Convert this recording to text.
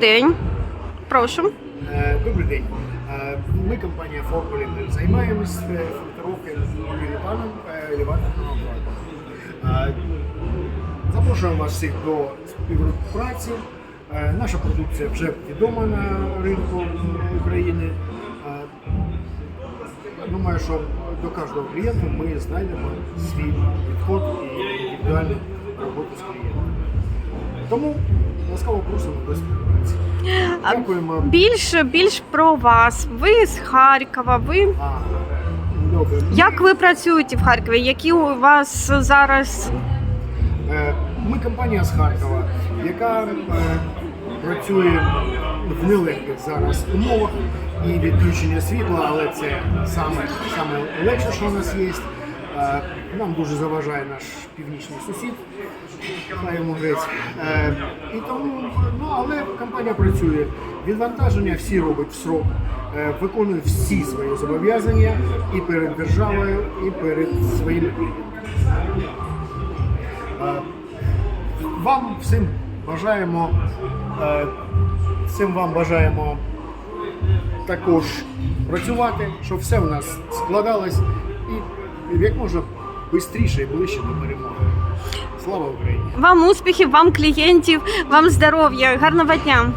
день. Прошу. Е, Добрий день. Е, Ми компанія Форполін займаємось е, фільтровкою ліватного ліватного. Е, Запрошуємо вас всіх до співпраці. Наша продукція вже відома на ринку України. Думаю, що до кожного клієнта ми знайдемо свій підход і індивідуальну роботу з клієнтом. Тому ласкаво просимо до співпраці. Дякуємо. Більш, більш про вас. Ви з Харкова. Ви А, добре. як ви працюєте в Харкові? Які у вас зараз Е, Ми компанія з Харкова, яка е, працює в нелегких зараз умовах і відключення світла, але це саме, саме легше, що у нас є. Нам дуже заважає наш північний сусід, йому грець. Е, І тому, ну, але компанія працює. Відвантаження всі робить в срок, е, виконує всі свої зобов'язання і перед державою, і перед клієнтами. Е, Вам всім бажаємо, всім вам бажаємо також працювати, щоб все в нас складалось і як можна швидше і ближче до перемоги. Слава Україні! вам успіхів, вам клієнтів, вам здоров'я, гарного дня.